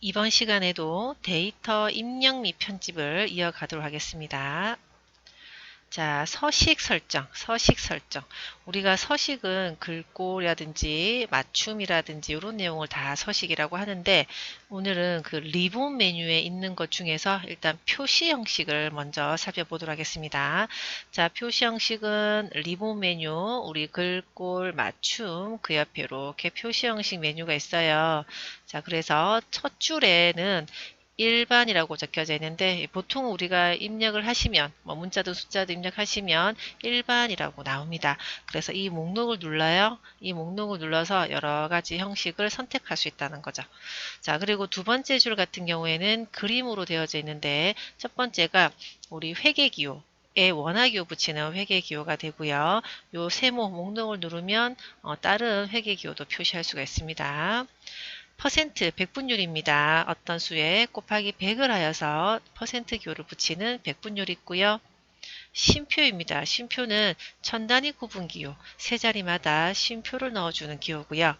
이번 시간에도 데이터 입력 및 편집을 이어가도록 하겠습니다. 자, 서식 설정, 서식 설정. 우리가 서식은 글꼴이라든지 맞춤이라든지 이런 내용을 다 서식이라고 하는데 오늘은 그 리본 메뉴에 있는 것 중에서 일단 표시 형식을 먼저 살펴보도록 하겠습니다. 자, 표시 형식은 리본 메뉴, 우리 글꼴 맞춤 그 옆에 이렇게 표시 형식 메뉴가 있어요. 자, 그래서 첫 줄에는 일반이라고 적혀져 있는데 보통 우리가 입력을 하시면 뭐 문자도 숫자도 입력하시면 일반이라고 나옵니다. 그래서 이 목록을 눌러요. 이 목록을 눌러서 여러 가지 형식을 선택할 수 있다는 거죠. 자 그리고 두 번째 줄 같은 경우에는 그림으로 되어져 있는데 첫 번째가 우리 회계기호 에 원화기호 붙이는 회계기호가 되고요. 요 세모 목록을 누르면 어, 다른 회계기호도 표시할 수가 있습니다. 퍼센트 백분율입니다. 어떤 수에 곱하기 100을 하여서 퍼센트 기호를 붙이는 백분율이 있고요. 쉼표입니다. 쉼표는 천 단위 구분 기호, 세 자리마다 쉼표를 넣어주는 기호고요.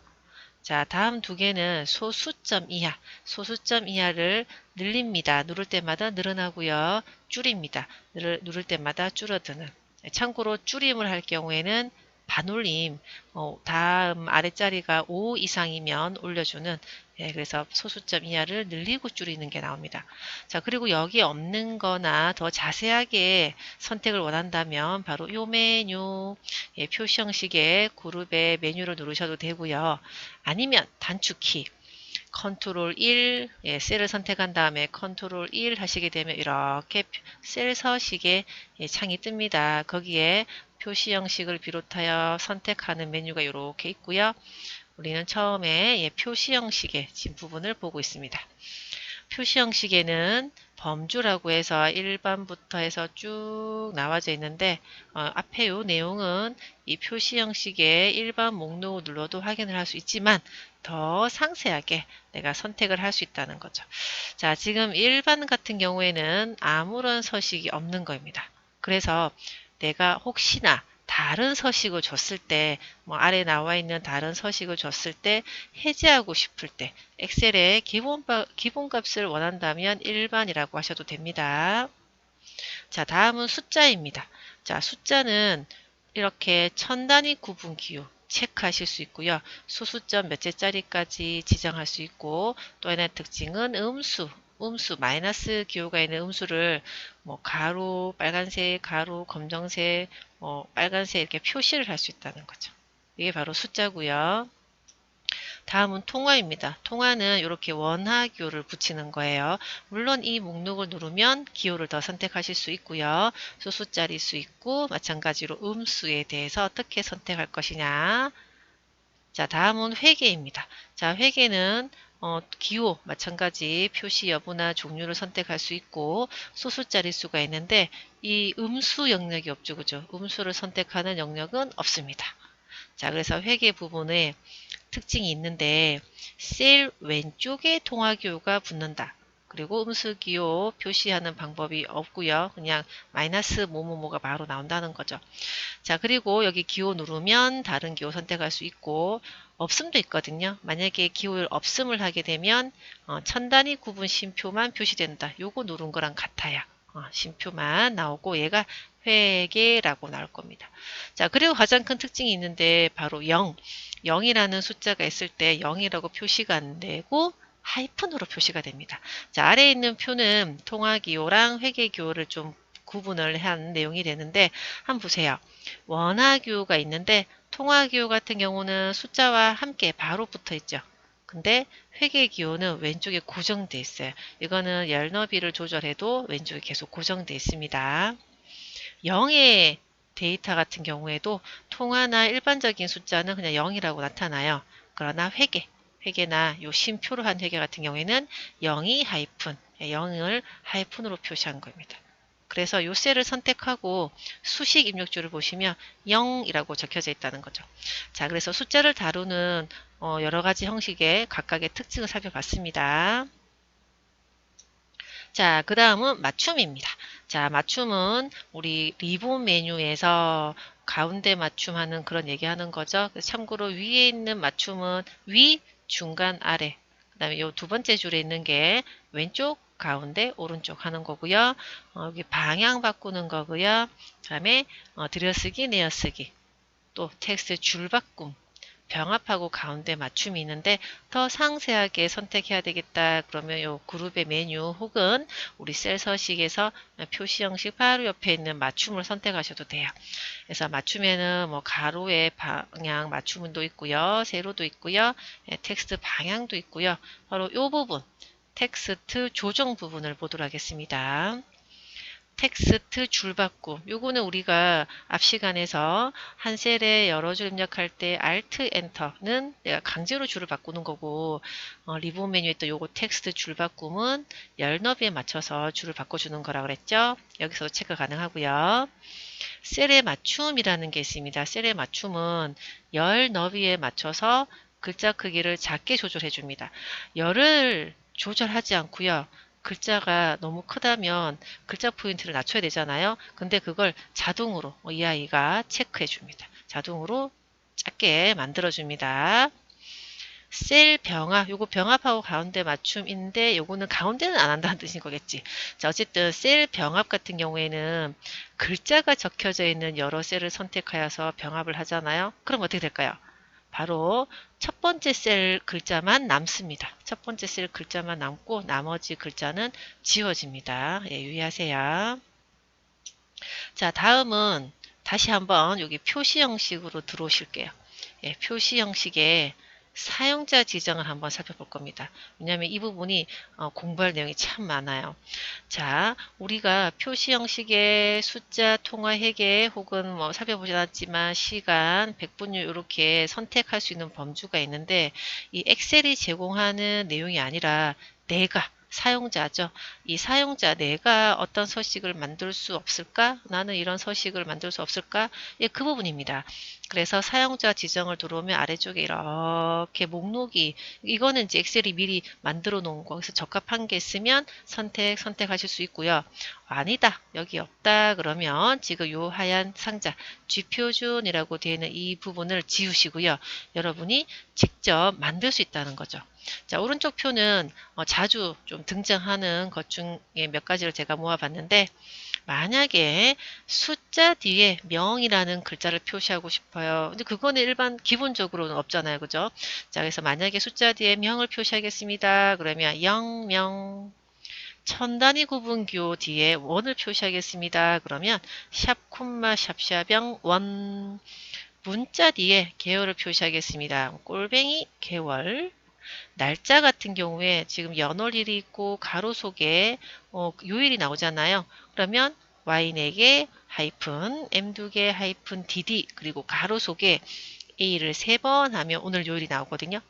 자, 다음 두 개는 소수점 이하, 소수점 이하를 늘립니다. 누를 때마다 늘어나고요. 줄입니다. 누를 때마다 줄어드는. 참고로 줄임을 할 경우에는 반올림 어, 다음 아랫자리가 5 이상이면 올려주는 예, 그래서 소수점 이하를 늘리고 줄이는 게 나옵니다. 자 그리고 여기 없는 거나 더 자세하게 선택을 원한다면 바로 요 메뉴 예, 표시 형식의 그룹의 메뉴를 누르셔도 되고요. 아니면 단축키 컨트롤 1 예, 셀을 선택한 다음에 컨트롤 1 하시게 되면 이렇게 셀 서식의 예, 창이 뜹니다. 거기에 표시 형식을 비롯하여 선택하는 메뉴가 이렇게 있고요. 우리는 처음에 예, 표시 형식의 진 부분을 보고 있습니다. 표시 형식에는 범주라고 해서 1번부터 해서 쭉 나와져 있는데 어, 앞에 이 내용은 이 표시 형식의 일반 목록을 눌러도 확인을 할 수 있지만 더 상세하게 내가 선택을 할 수 있다는 거죠. 자 지금 일반 같은 경우에는 아무런 서식이 없는 겁니다. 그래서 내가 혹시나 다른 서식을 줬을 때, 뭐 아래 나와 있는 다른 서식을 줬을 때 해제하고 싶을 때 엑셀의 기본, 기본값을 원한다면 일반이라고 하셔도 됩니다. 자, 다음은 숫자입니다. 자, 숫자는 이렇게 천 단위 구분 기호 체크하실 수 있고요. 소수점 몇째 짜리까지 지정할 수 있고 또 하나의 특징은 음수, 음수 마이너스 기호가 있는 음수를 뭐 가로 빨간색 가로 검정색 뭐 빨간색 이렇게 표시를 할 수 있다는 거죠. 이게 바로 숫자고요. 다음은 통화입니다. 통화는 이렇게 원화 기호를 붙이는 거예요. 물론 이 목록을 누르면 기호를 더 선택하실 수 있고요. 소수자일 수 있고 마찬가지로 음수에 대해서 어떻게 선택할 것이냐 자 다음은 회계입니다. 자 회계는 어, 기호 마찬가지 표시 여부나 종류를 선택할 수 있고 소수 자릿수가 있는데 이 음수 영역이 없죠. 그죠? 음수를 선택하는 영역은 없습니다. 자, 그래서 회계 부분에 특징이 있는데 셀 왼쪽에 통화기호가 붙는다. 그리고 음수기호 표시하는 방법이 없고요. 그냥 마이너스 뭐뭐뭐가 바로 나온다는 거죠. 자 그리고 여기 기호 누르면 다른 기호 선택할 수 있고 없음도 있거든요. 만약에 기호를 없음을 하게 되면 어, 천 단위 구분 심표만 표시된다. 요거 누른 거랑 같아요. 어, 심표만 나오고 얘가 회계라고 나올 겁니다. 자 그리고 가장 큰 특징이 있는데 바로 0 0이라는 숫자가 있을 때 0이라고 표시가 안 되고 하이픈으로 표시가 됩니다. 자, 아래에 있는 표는 통화기호랑 회계기호를 좀 구분을 한 내용이 되는데 한번 보세요. 원화기호가 있는데 통화기호 같은 경우는 숫자와 함께 바로 붙어 있죠. 근데 회계기호는 왼쪽에 고정되어 있어요. 이거는 열 너비를 조절해도 왼쪽에 계속 고정되어 있습니다. 0의 데이터 같은 경우에도 통화나 일반적인 숫자는 그냥 0이라고 나타나요. 그러나 회계, 회계나 요 심표로 한 회계 같은 경우에는 0이 하이픈, 0을 하이픈으로 표시한 겁니다. 그래서 요 셀을 선택하고 수식 입력줄을 보시면 0이라고 적혀져 있다는 거죠. 자, 그래서 숫자를 다루는 어, 여러 가지 형식의 각각의 특징을 살펴봤습니다. 자, 그 다음은 맞춤입니다. 자, 맞춤은 우리 리본 메뉴에서 가운데 맞춤하는 그런 얘기하는 거죠. 참고로 위에 있는 맞춤은 위, 중간, 아래 그 다음에 요 두 번째 줄에 있는 게 왼쪽, 가운데, 오른쪽 하는 거고요. 어, 여기 방향 바꾸는 거고요. 그 다음에 어, 들여쓰기, 내어쓰기, 또 텍스트 줄 바꿈, 병합하고 가운데 맞춤이 있는데 더 상세하게 선택해야 되겠다 그러면 요 그룹의 메뉴 혹은 우리 셀 서식에서 표시 형식 바로 옆에 있는 맞춤을 선택하셔도 돼요. 그래서 맞춤에는 뭐 가로의 방향 맞춤도 있고요. 세로도 있고요. 예, 텍스트 방향도 있고요. 바로 요 부분 텍스트 조정 부분을 보도록 하겠습니다. 텍스트 줄바꿈 요거는 우리가 앞 시간에서 한 셀에 여러 줄 입력할 때 Alt Enter는 내가 강제로 줄을 바꾸는 거고 어, 리본 메뉴에 또 요거 텍스트 줄바꿈은 열 너비에 맞춰서 줄을 바꿔주는 거라 그랬죠? 여기서 체크 가능하고요. 셀의 맞춤이라는 게 있습니다. 셀의 맞춤은 열 너비에 맞춰서 글자 크기를 작게 조절해 줍니다. 열을 조절하지 않고요 글자가 너무 크다면 글자 포인트를 낮춰야 되잖아요. 근데 그걸 자동으로 이 아이가 체크해 줍니다. 자동으로 작게 만들어 줍니다. 셀 병합, 요거 병합하고 가운데 맞춤인데 요거는 가운데는 안 한다는 뜻인 거겠지. 자, 어쨌든 셀 병합 같은 경우에는 글자가 적혀져 있는 여러 셀을 선택하여서 병합을 하잖아요. 그럼 어떻게 될까요? 바로 첫 번째 셀 글자만 남습니다. 첫 번째 셀 글자만 남고 나머지 글자는 지워집니다. 예, 유의하세요. 자, 다음은 다시 한번 여기 표시 형식으로 들어오실게요. 예, 표시 형식에 사용자 지정을 한번 살펴볼 겁니다. 왜냐하면 이 부분이 어, 공부할 내용이 참 많아요. 자, 우리가 표시 형식의 숫자, 통화, 회계 혹은 뭐 살펴보지 않았지만 시간, 백분율 이렇게 선택할 수 있는 범주가 있는데 이 엑셀이 제공하는 내용이 아니라 내가 사용자죠. 이 사용자 내가 어떤 서식을 만들 수 없을까? 나는 이런 서식을 만들 수 없을까? 예, 그 부분입니다. 그래서 사용자 지정을 들어오면 아래쪽에 이렇게 목록이 이거는 이제 엑셀이 미리 만들어 놓은 거 그래서 적합한 게 있으면 선택 선택하실 수 있고요. 아니다 여기 없다 그러면 지금 요 하얀 상자 쥐표준이라고 되어 있는 이 부분을 지우시고요. 여러분이 직접 만들 수 있다는 거죠. 자, 오른쪽 표는 어, 자주 좀 등장하는 것 중에 몇 가지를 제가 모아봤는데 만약에 숫자 뒤에 명이라는 글자를 표시하고 싶어요. 근데 그거는 일반 기본적으로는 없잖아요. 그죠? 자, 그래서 만약에 숫자 뒤에 명을 표시하겠습니다. 그러면 0, 명, 천 단위 구분교 뒤에 원을 표시하겠습니다. 그러면 샵 콤마 샵샵영 원 문자 뒤에 개월을 표시하겠습니다. 꼴뱅이 개월 날짜 같은 경우에 지금 연월일이 있고 가로 속에 어, 요일이 나오잖아요. 그러면 y4개 하이픈 m2개 하이픈 dd 그리고 가로 속에 a를 세 번 하면 오늘 요일이 나오거든요.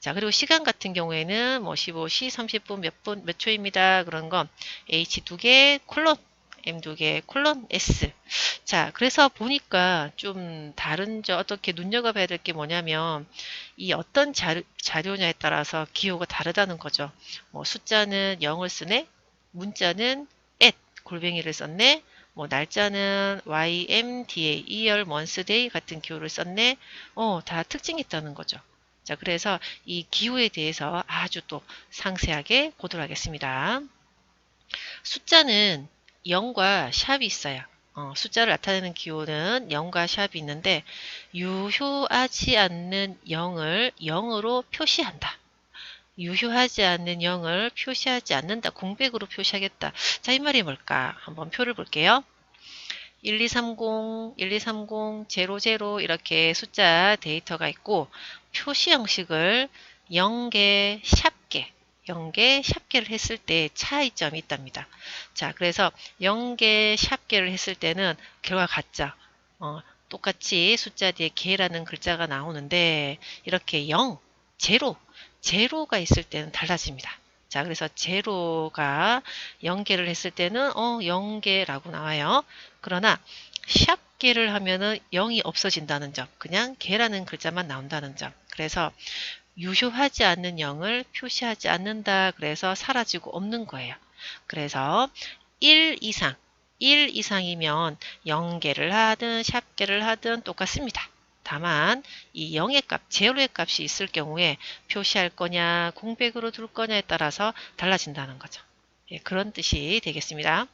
자 그리고 시간 같은 경우에는 뭐 15시 30분 몇 분 몇 초입니다. 그런 건 h 2개 콜론 M2개 콜론 S. 자, 그래서 보니까 좀 다른 저 어떻게 눈여겨봐야 될 게 뭐냐면 이 어떤 자료, 자료냐에 따라서 기호가 다르다는 거죠. 뭐 숫자는 0을 쓰네, 문자는 at 골뱅이를 썼네, 뭐 날짜는 YMDA, year, month, day 같은 기호를 썼네. 어, 다 특징이 있다는 거죠. 자, 그래서 이 기호에 대해서 아주 또 상세하게 보도록 하겠습니다. 숫자는 0과 샵이 있어요. 어, 숫자를 나타내는 기호는 0과 샵이 있는데 유효하지 않는 0을 0으로 표시한다. 유효하지 않는 0을 표시하지 않는다. 공백으로 표시하겠다. 자, 이 말이 뭘까? 한번 표를 볼게요. 1230, 1230, 00 이렇게 숫자 데이터가 있고 표시 형식을 0개, 샵 개 0개, 샵개를 했을 때 차이점이 있답니다. 자, 그래서 0개, 샵개를 했을 때는 결과 같죠. 어, 똑같이 숫자 뒤에 개라는 글자가 나오는데 이렇게 0, 제로, 제로가 있을 때는 달라집니다. 자, 그래서 제로가 0개를 했을 때는 어, 0개라고 나와요. 그러나 샵개를 하면은 0이 없어진다는 점, 그냥 개라는 글자만 나온다는 점. 그래서 유효하지 않는 0을 표시하지 않는다. 그래서 사라지고 없는 거예요. 그래서 1 이상, 1 이상이면 0개를 하든 샵개를 하든 똑같습니다. 다만 이 0의 값, 제로의 값이 있을 경우에 표시할 거냐 공백으로 둘 거냐에 따라서 달라진다는 거죠. 예, 그런 뜻이 되겠습니다.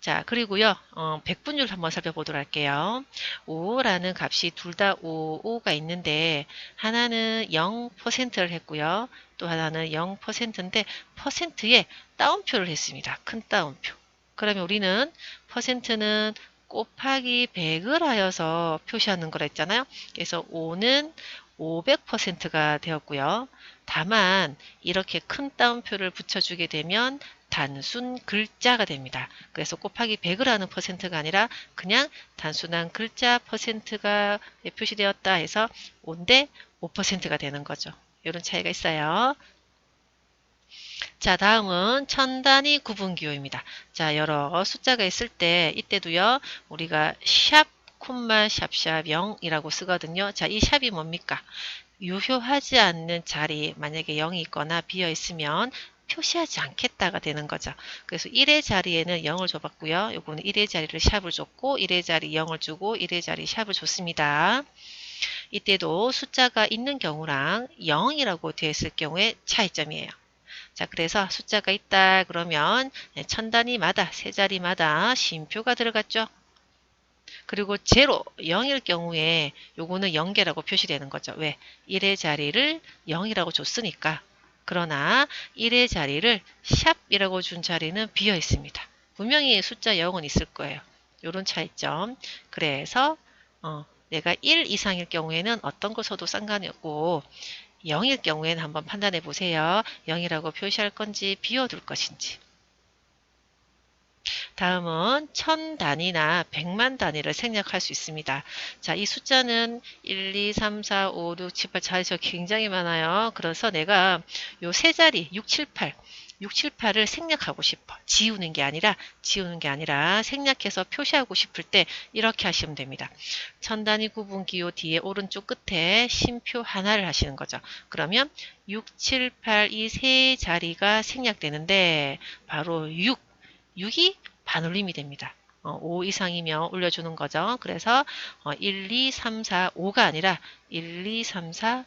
자, 그리고요, 어, 백분율 한번 살펴보도록 할게요. 5라는 값이 둘 다 5, 5가 있는데, 하나는 0%를 했고요. 또 하나는 0%인데, 퍼센트에 따옴표를 했습니다. 큰 따옴표. 그러면 우리는 퍼센트는 곱하기 100을 하여서 표시하는 거라 했잖아요. 그래서 5는 500%가 되었고요. 다만 이렇게 큰 따옴표를 붙여주게 되면 단순 글자가 됩니다. 그래서 곱하기 100을 하는 퍼센트가 아니라 그냥 단순한 글자 퍼센트가 표시되었다 해서 5인데 5%가 되는 거죠. 이런 차이가 있어요. 자, 다음은 천단위 구분기호입니다. 자, 여러 숫자가 있을 때 이때도요. 우리가 샵, 콤마, 샵샵 0이라고 쓰거든요. 자, 이 샵이 뭡니까? 유효하지 않는 자리, 만약에 0이 있거나 비어 있으면 표시하지 않겠다가 되는 거죠. 그래서 1의 자리에는 0을 줘봤고요. 요거는 1의 자리를 샵을 줬고 1의 자리 0을 주고 1의 자리 샵을 줬습니다. 이때도 숫자가 있는 경우랑 0이라고 되어 있을 경우에 차이점이에요. 자, 그래서 숫자가 있다 그러면 천 단위마다 세 자리마다 쉼표가 들어갔죠. 그리고 제로 0일 경우에 요거는 0개라고 표시되는 거죠. 왜? 1의 자리를 0이라고 줬으니까. 그러나 1의 자리를 샵이라고 준 자리는 비어 있습니다. 분명히 숫자 0은 있을 거예요. 요런 차이점. 그래서 어, 내가 1 이상일 경우에는 어떤 거 써도 상관이 없고 0일 경우에는 한번 판단해 보세요. 0이라고 표시할 건지 비워둘 것인지. 다음은 천 단위나 백만 단위를 생략할 수 있습니다. 자, 이 숫자는 1, 2, 3, 4, 5, 6, 7, 8 자리수 굉장히 많아요. 그래서 내가 요 세 자리 6, 7, 8 6, 7, 8을 생략하고 싶어. 지우는 게 아니라 지우는 게 아니라 생략해서 표시하고 싶을 때 이렇게 하시면 됩니다. 천 단위 구분 기호 뒤에 오른쪽 끝에 심표 하나를 하시는 거죠. 그러면 6, 7, 8 이 세 자리가 생략되는데 바로 6, 6이 반올림이 됩니다. 어, 5 이상이면 올려주는 거죠. 그래서 어, 1, 2, 3, 4, 5가 아니라 1, 2, 3, 4,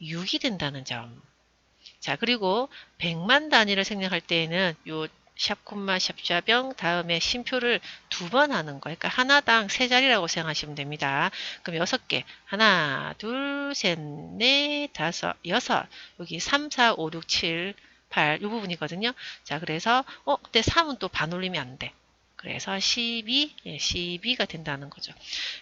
6이 된다는 점. 자, 그리고 100만 단위를 생략할 때에는 요 샵, 콤마, 샵샵형 다음에 심표를 두 번 하는 거. 그러니까 하나당 세 자리라고 생각하시면 됩니다. 그럼 여섯 개. 하나, 둘, 셋, 넷, 다섯, 여섯. 여기 3, 4, 5, 6, 7, 8. 이 부분이거든요. 자, 그래서, 어, 근데 3은 또 반올림이 안 돼. 그래서 12, 예, 12가 된다는 거죠.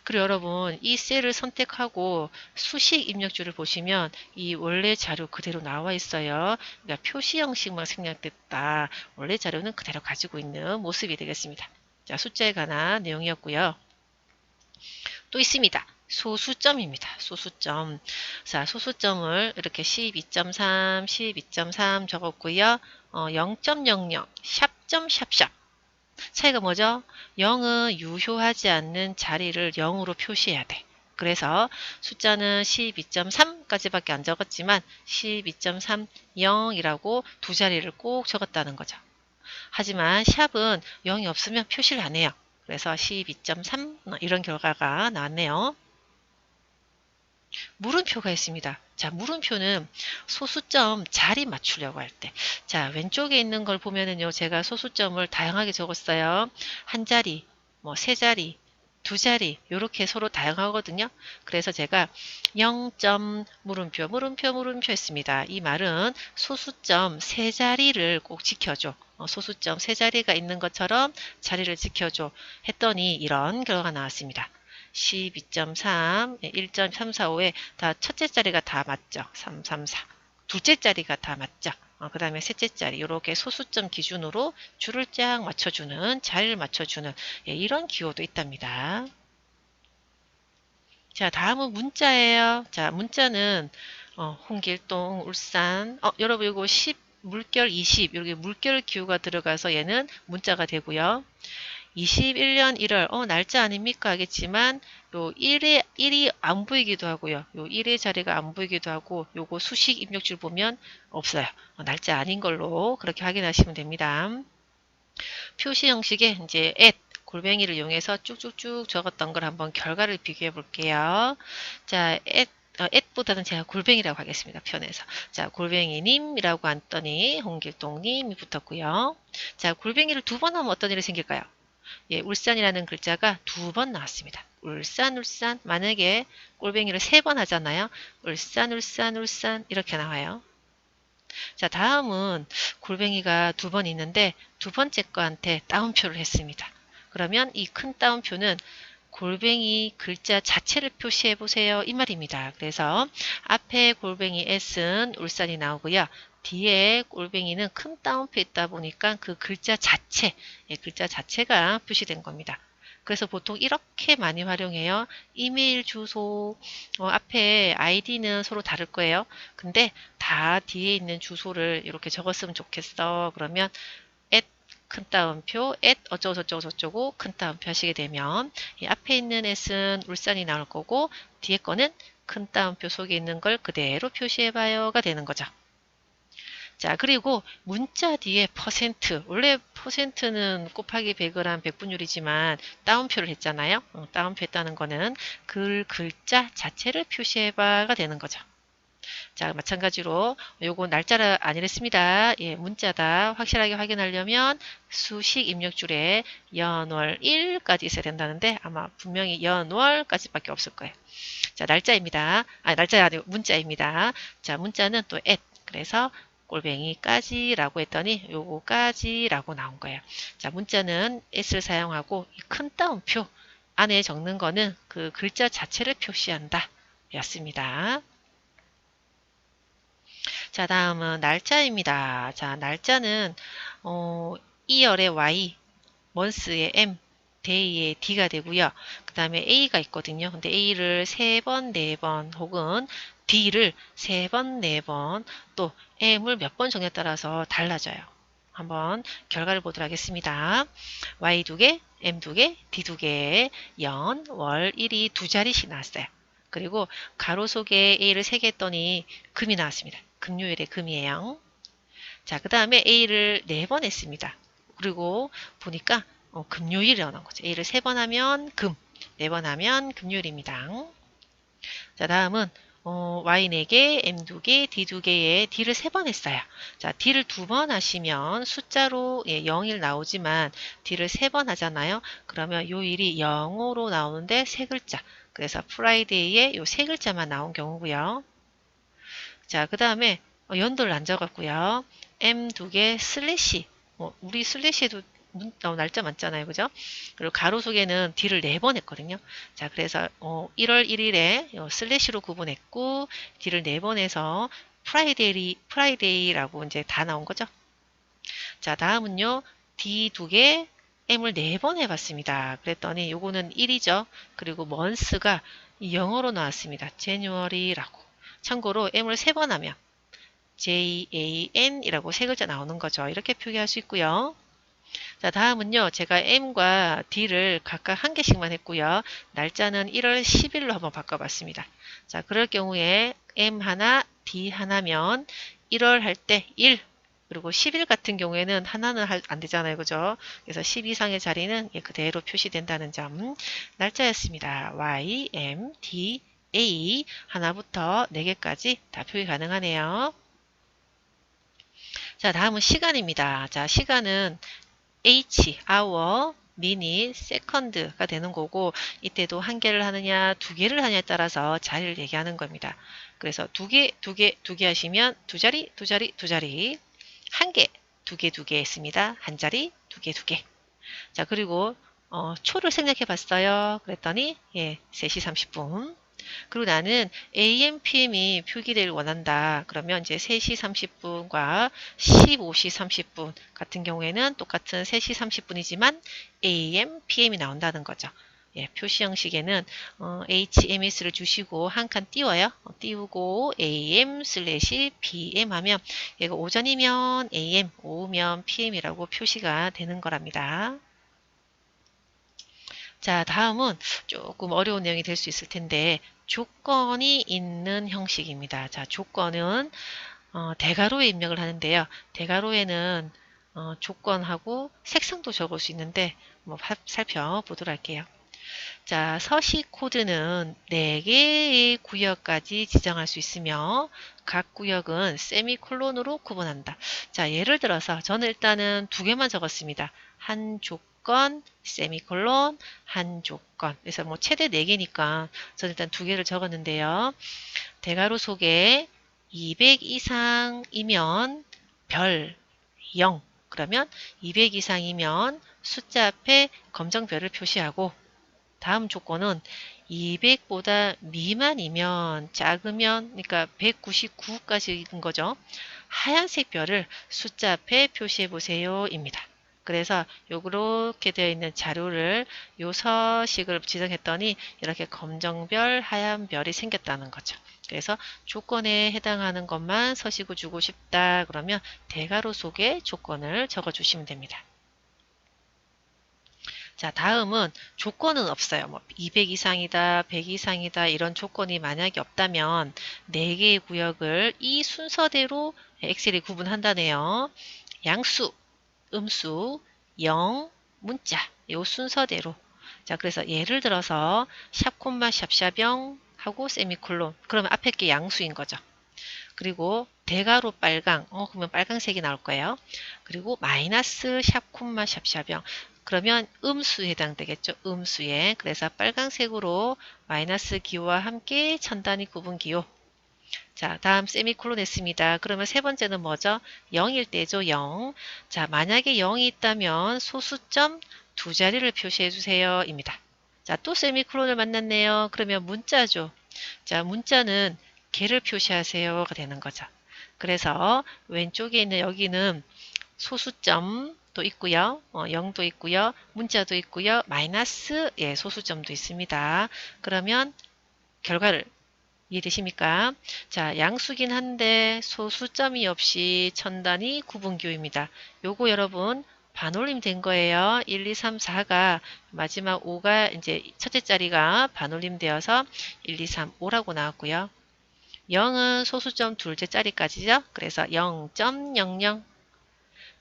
그리고 여러분 이 셀을 선택하고 수식 입력줄을 보시면 이 원래 자료 그대로 나와 있어요. 그러니까 표시 형식만 생략됐다. 원래 자료는 그대로 가지고 있는 모습이 되겠습니다. 자, 숫자에 관한 내용이었고요. 또 있습니다. 소수점입니다. 소수점. 자, 소수점을 이렇게 12.3, 12.3 적었고요. 어, 0.00, 샵점 샵샵. 차이가 뭐죠? 0은 유효하지 않는 자리를 0으로 표시해야 돼. 그래서 숫자는 12.3까지밖에 안 적었지만 12.30이라고 두 자리를 꼭 적었다는 거죠. 하지만 샵은 0이 없으면 표시를 안 해요. 그래서 12.3 이런 결과가 나왔네요. 물음표가 있습니다. 자, 물음표는 소수점 자리 맞추려고 할 때. 자, 왼쪽에 있는 걸 보면은요, 제가 소수점을 다양하게 적었어요. 한 자리, 뭐, 세 자리, 두 자리, 이렇게 서로 다양하거든요. 그래서 제가 0점 물음표, 물음표, 물음표 했습니다. 이 말은 소수점 세 자리를 꼭 지켜줘. 어, 소수점 세 자리가 있는 것처럼 자리를 지켜줘. 했더니 이런 결과가 나왔습니다. 12.3, 1.345에 다 첫째 자리가 다 맞죠. 334. 둘째 자리가 다 맞죠. 어, 그 다음에 셋째 자리 이렇게 소수점 기준으로 줄을 쫙 맞춰주는 자리를 맞춰주는 예, 이런 기호도 있답니다. 자 다음은 문자예요. 자 문자는 어, 홍길동, 울산 어, 여러분 이거 10 물결 20 이렇게 물결 기호가 들어가서 얘는 문자가 되고요. 21년 1월 어 날짜 아닙니까 하겠지만 요 1에 1이 안 보이기도 하고요. 요 1의 자리가 안 보이기도 하고 요거 수식 입력줄 보면 없어요. 어, 날짜 아닌 걸로 그렇게 확인하시면 됩니다. 표시 형식에 이제 at 골뱅이를 이용해서 쭉쭉쭉 적었던 걸 한번 결과를 비교해 볼게요. 자, at, 어, at보다는 제가 골뱅이라고 하겠습니다. 편에서. 자, 골뱅이님이라고 했더니 홍길동님이 붙었고요. 자, 골뱅이를 두 번 하면 어떤 일이 생길까요? 예, 울산이라는 글자가 두 번 나왔습니다. 울산, 울산. 만약에 골뱅이를 세 번 하잖아요. 울산, 울산, 울산. 이렇게 나와요. 자, 다음은 골뱅이가 두 번 있는데 두 번째 거한테 따옴표를 했습니다. 그러면 이 큰 따옴표는 골뱅이 글자 자체를 표시해 보세요. 이 말입니다. 그래서 앞에 골뱅이 S는 울산이 나오고요. 뒤에 골뱅이는 큰 따옴표 있다 보니까 그 글자 자체, 예, 글자 자체가 표시된 겁니다. 그래서 보통 이렇게 많이 활용해요. 이메일 주소, 어, 앞에 아이디는 서로 다를 거예요. 근데 다 뒤에 있는 주소를 이렇게 적었으면 좋겠어. 그러면 큰 따옴표, at 어쩌고 저쩌고 저쩌고 큰 따옴표 하시게 되면 이 앞에 있는 at은 울산이 나올 거고 뒤에 거는 큰 따옴표 속에 있는 걸 그대로 표시해봐요가 되는 거죠. 자, 그리고 문자 뒤에 퍼센트. 원래 퍼센트는 곱하기 100을 한 백분율이지만 따옴표를 했잖아요. 어, 따옴표 했다는 거는 글 글자 자체를 표시해봐가 되는 거죠. 자, 마찬가지로 요거 날짜를 아니랬습니다. 예, 문자다. 확실하게 확인하려면 수식 입력줄에 연월 1까지 있어야 된다는데 아마 분명히 연월까지 밖에 없을 거예요. 자, 날짜입니다. 아, 날짜 아니고 문자입니다. 자, 문자는 또 at. 그래서 골뱅이까지라고 했더니 요거까지라고 나온 거예요. 자, 문자는 s를 사용하고 큰 따옴표 안에 적는 거는 그 글자 자체를 표시한다. 였습니다. 자, 다음은 날짜입니다. 자, 날짜는 어, 2열의 Y, month의 M, day의 D가 되고요. 그 다음에 A가 있거든요. 근데 A를 3번, 4번 혹은 D를 3번, 4번 또 M을 몇 번 정에 따라서 달라져요. 한번 결과를 보도록 하겠습니다. Y 두 개, M 두 개, D 두 개, 연, 월, 일이 두 자리씩 나왔어요. 그리고 가로 속에 A를 3개 했더니 금이 나왔습니다. 금요일에 금이에요. 자, 그 다음에 A를 4번 했습니다. 그리고 보니까 어, 금요일에 나온 거죠. A를 3번 하면 금, 4번 하면 금요일입니다. 자, 다음은 어, Y 4개, M 2개, D 2개에 D를 3번 했어요. 자, D를 2번 하시면 숫자로 예, 0일 나오지만 D를 3번 하잖아요. 그러면 요 일이 0으로 나오는데 세 글자. 그래서 프라이데이에 요 세 글자만 나온 경우고요. 자, 그 다음에 어, 연도를 안 적었고요. M 2개 슬래시. 뭐 우리 슬래시에도 문, 어, 날짜 맞잖아요. 그죠? 그리고 가로 속에는 D를 4번 했거든요. 자, 그래서 어, 1월 1일에 어, 슬래시로 구분했고 D를 4번 해서 프라이데이, 프라이데이라고 이제 다 나온 거죠. 자, 다음은요. D 두 개, M을 4번 해봤습니다. 그랬더니 요거는 1이죠. 그리고 먼스가 영어로 나왔습니다. 제뉴얼이라고. 참고로 M을 3번 하면 J-A-N이라고 세 글자 나오는 거죠. 이렇게 표기할 수 있고요. 자, 다음은요. 제가 M과 D를 각각 한 개씩만 했고요. 날짜는 1월 10일로 한번 바꿔봤습니다. 자, 그럴 경우에 M 하나, D 하나면 1월 할 때 1, 그리고 10일 같은 경우에는 하나는 안 되잖아요. 그죠? 그래서 10 이상의 자리는 그대로 표시된다는 점. 날짜였습니다. Y, M, D, A 하나부터 4개까지 다 표기 가능하네요. 자, 다음은 시간입니다. 자, 시간은 H, hour, minute, second가 되는 거고 이때도 한 개를 하느냐 두 개를 하느냐에 따라서 자리를 얘기하는 겁니다. 그래서 두 개, 두 개, 두 개 하시면 두 자리, 두 자리, 두 자리 한 개, 두 개, 두 개 했습니다. 한 자리, 두 개, 두 개. 자, 그리고 어, 초를 생략해 봤어요. 그랬더니 예, 3시 30분. 그리고 나는 AM, PM이 표기되길 원한다. 그러면 이제 3시 30분과 15시 30분 같은 경우에는 똑같은 3시 30분이지만 AM, PM이 나온다는 거죠. 예, 표시 형식에는 어, HMS를 주시고 한 칸 띄워요. 어, 띄우고 AM 슬래시 PM 하면 얘가 오전이면 AM, 오후면 PM이라고 표시가 되는 거랍니다. 자, 다음은 조금 어려운 내용이 될 수 있을 텐데 조건이 있는 형식입니다. 자, 조건은 어, 대괄호에 입력을 하는데요. 대괄호에는 어, 조건하고 색상도 적을 수 있는데 뭐 살펴보도록 할게요. 자, 서식 코드는 4개의 구역까지 지정할 수 있으며 각 구역은 세미콜론으로 구분한다. 자, 예를 들어서 저는 일단은 두 개만 적었습니다. 한 조 건, 세미콜론, 한 조건. 그래서 뭐 최대 4개니까 저는 일단 두 개를 적었는데요. 대괄호 속에 200 이상이면 별 0. 그러면 200 이상이면 숫자 앞에 검정별을 표시하고 다음 조건은 200보다 미만이면 작으면 그러니까 199까지인 거죠. 하얀색 별을 숫자 앞에 표시해 보세요 입니다. 그래서 요렇게 되어 있는 자료를 요 서식을 지정했더니 이렇게 검정별, 하얀 별이 생겼다는 거죠. 그래서 조건에 해당하는 것만 서식을 주고 싶다 그러면 대괄호 속에 조건을 적어 주시면 됩니다. 자, 다음은 조건은 없어요. 뭐 200 이상이다, 100 이상이다 이런 조건이 만약에 없다면 4개의 구역을 이 순서대로 엑셀이 구분한다네요. 양수, 음수, 영, 문자 이 순서대로 자 그래서 예를 들어서 샵 콤마 샵샵영 하고 세미콜론 그러면 앞에 게 양수인 거죠. 그리고 대괄호 빨강 어 그러면 빨강색이 나올 거예요. 그리고 마이너스 샵 콤마 샵샵영 그러면 음수에 해당되겠죠. 음수에. 그래서 빨간색으로 마이너스 기호와 함께 천단위 구분 기호. 자, 다음 세미콜론 했습니다. 그러면 세 번째는 뭐죠? 0일 때죠. 0. 자, 만약에 0이 있다면 소수점 두 자리를 표시해 주세요. 입니다. 자, 또 세미콜론을 만났네요. 그러면 문자죠. 자, 문자는 개를 표시하세요가 되는 거죠. 그래서 왼쪽에 있는 여기는 소수점 도 있고요. 어, 0도 있고요. 문자도 있고요. 마이너스 예, 소수점도 있습니다. 그러면 결과를 이해되십니까? 자, 양수긴 한데 소수점이 없이 천단위 구분교입니다. 요거 여러분 반올림 된 거예요. 1, 2, 3, 4가 마지막 5가 이제 첫째 자리가 반올림 되어서 1, 2, 3, 5라고 나왔고요. 0은 소수점 둘째 자리까지죠. 그래서 0.00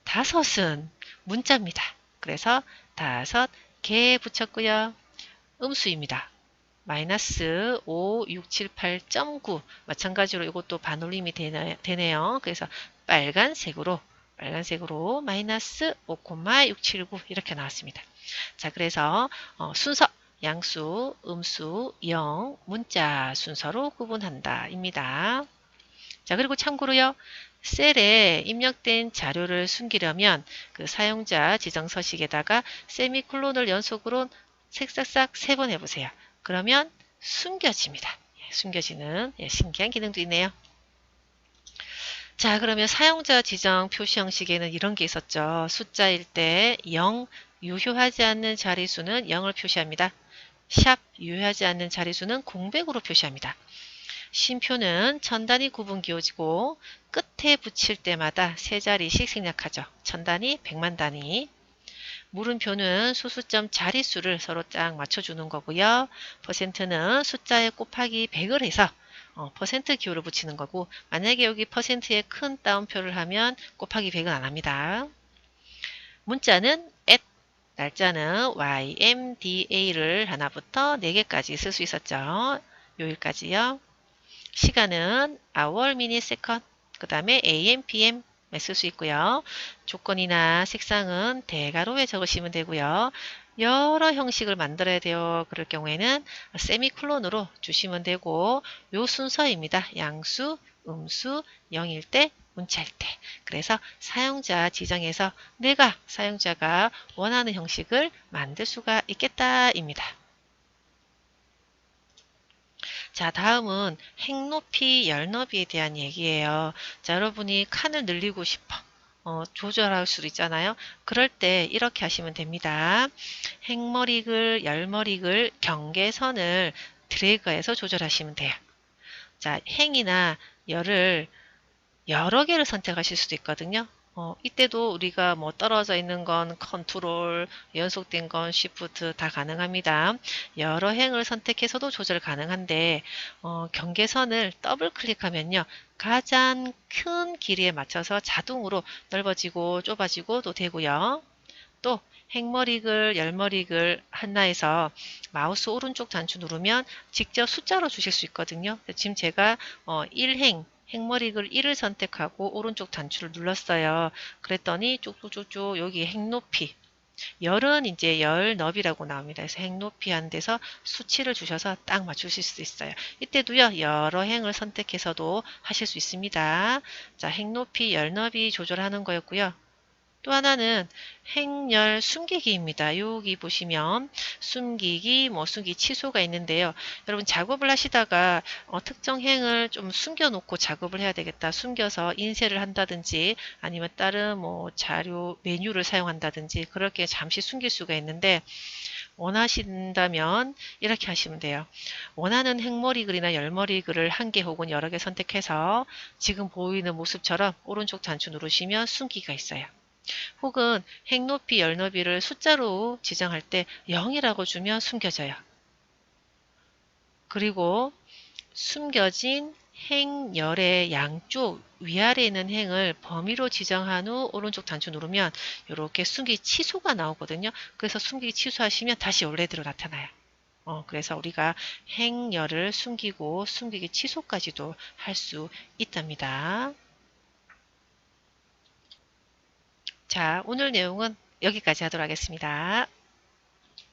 다섯은 문자입니다. 그래서 다섯 개 붙였고요. 음수입니다. 마이너스 5, 6, 7, 8.9 마찬가지로 이것도 반올림이 되네, 요 그래서 빨간색으로 빨간색으로 마이너스 5,679 이렇게 나왔습니다. 자 그래서 어, 순서 양수, 음수, 영, 문자 순서로 구분한다 입니다. 자 그리고 참고로요. 셀에 입력된 자료를 숨기려면 그 사용자 지정 서식에다가 세미콜론을 연속으로 색싹싹 세 번 해보세요. 그러면 숨겨집니다. 예, 숨겨지는 예, 신기한 기능도 있네요. 자 그러면 사용자 지정 표시 형식에는 이런 게 있었죠. 숫자일 때 0, 유효하지 않는 자리수는 0을 표시합니다. 샵 유효하지 않는 자리수는 공백으로 표시합니다. 쉼표는 천단위 구분 기호지고 끝에 붙일 때마다 세 자리씩 생략하죠. 천단위, 백만 단위. 물음표는 소수점 자릿수를 서로 딱 맞춰주는 거고요. 퍼센트는 숫자에 곱하기 100을 해서 어, 퍼센트 기호를 붙이는 거고 만약에 여기 퍼센트에 큰 따옴표를 하면 곱하기 100은 안 합니다. 문자는 at, 날짜는 ymda를 하나부터 4개까지 쓸 수 있었죠. 요일까지요. 시간은 hour, minute, second, 그 다음에 am, pm 쓸 수 있고요. 조건이나 색상은 대괄호에 적으시면 되고요. 여러 형식을 만들어야 돼요. 그럴 경우에는 세미콜론으로 주시면 되고 요 순서입니다. 양수, 음수, 0일 때, 문자일 때. 그래서 사용자 지정에서 내가 사용자가 원하는 형식을 만들 수가 있겠다입니다. 자 다음은 행높이, 열높이에 대한 얘기예요. 자 여러분이 칸을 늘리고 싶어. 어, 조절할 수도 있잖아요. 그럴 때 이렇게 하시면 됩니다. 행머리글, 열머리글, 경계선을 드래그해서 조절하시면 돼요. 자, 행이나 열을 여러 개를 선택하실 수도 있거든요. 어, 이때도 우리가 뭐 떨어져 있는 건 컨트롤, 연속된 건 쉬프트 다 가능합니다. 여러 행을 선택해서도 조절 가능한데 어, 경계선을 더블 클릭하면요. 가장 큰 길이에 맞춰서 자동으로 넓어지고 좁아지고 도 되고요. 또 행머리글, 열머리글 하나에서 마우스 오른쪽 단추 누르면 직접 숫자로 주실 수 있거든요. 지금 제가 어, 1행, 행머리글 1을 선택하고 오른쪽 단추를 눌렀어요. 그랬더니 쭉쭉쭉쭉 여기 행높이 열은 이제 열 너비라고 나옵니다. 그래서 행 높이 한 데서 수치를 주셔서 딱 맞추실 수 있어요. 이때도요, 여러 행을 선택해서도 하실 수 있습니다. 자, 행 높이, 열 너비 조절하는 거였고요. 또 하나는 행열 숨기기입니다. 여기 보시면 숨기기, 뭐 숨기 취소가 있는데요. 여러분 작업을 하시다가 어, 특정 행을 좀 숨겨놓고 작업을 해야 되겠다. 숨겨서 인쇄를 한다든지 아니면 다른 뭐 자료 메뉴를 사용한다든지 그렇게 잠시 숨길 수가 있는데 원하신다면 이렇게 하시면 돼요. 원하는 행머리 글이나 열머리 글을 한 개 혹은 여러 개 선택해서 지금 보이는 모습처럼 오른쪽 단추 누르시면 숨기가 있어요. 혹은 행높이, 열높이를 숫자로 지정할 때 0이라고 주면 숨겨져요. 그리고 숨겨진 행열의 양쪽 위아래에 있는 행을 범위로 지정한 후 오른쪽 단추 누르면 이렇게 숨기기 취소가 나오거든요. 그래서 숨기기 취소하시면 다시 원래대로 나타나요. 어, 그래서 우리가 행열을 숨기고 숨기기 취소까지도 할 수 있답니다. 자, 오늘 내용은 여기까지 하도록 하겠습니다.